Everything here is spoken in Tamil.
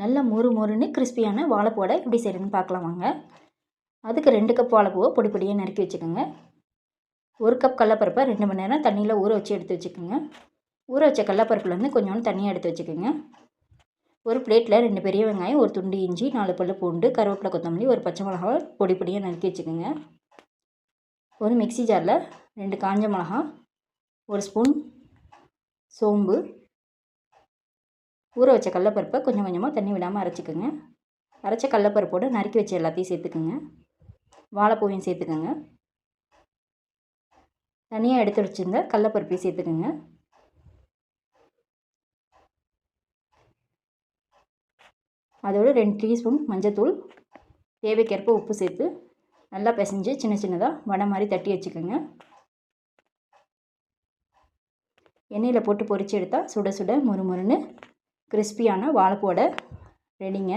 நல்ல மொறு மொறுன்னு கிறிஸ்பியான வாழைப்பூவை எப்படி செய்கிறதுன்னு பார்க்கலாம் வாங்க. அதுக்கு ரெண்டு கப் வாழைப்பூவை பொடி பொடியாக நறுக்கி வச்சுக்கோங்க. ஒரு கப் கடலப்பருப்பை ரெண்டு மணி நேரம் தண்ணியில் ஊற வச்சு எடுத்து வச்சுக்கோங்க. ஊற வச்ச கடலப்பருப்புலேருந்து கொஞ்சோண்டு தண்ணியாக எடுத்து வச்சுக்கோங்க. ஒரு பிளேட்டில் ரெண்டு பெரிய வெங்காயம் ஒரு துண்டு இஞ்சி நாலு பல்லு பூண்டு கருவேப்பிலை கொத்தமல்லி ஒரு பச்சை மிளகா பொடி பொடியாக நறுக்கி வச்சுக்கோங்க. ஒரு மிக்ஸி ஜாரில் ரெண்டு காஞ்ச மிளகா ஒரு ஸ்பூன் சோம்பு ஊற வச்ச கடலப்பருப்பை கொஞ்சம் கொஞ்சமாக தண்ணி விடாமல் அரைச்சிக்கோங்க. அரைச்ச கடலப்பருப்போடு நறுக்கி வச்ச எல்லாத்தையும் சேர்த்துக்குங்க. வாழைப்பூவையும் சேர்த்துக்கோங்க. தனியாக எடுத்து வச்சுருந்த கடலப்பருப்பையும் சேர்த்துக்கோங்க. அதோடு ரெண்டு டீஸ்பூன் மஞ்சத்தூள் தேவைக்கேற்ப உப்பு சேர்த்து நல்லா பிசைஞ்சு சின்ன சின்னதாக வடை மாதிரி தட்டி வச்சுக்கோங்க. எண்ணெயில் போட்டு பொரிச்சு எடுத்தால் சுட சுட மொறு மொறுன்னு கிறிஸ்பியான வாழைப்பூட ரெடிங்க.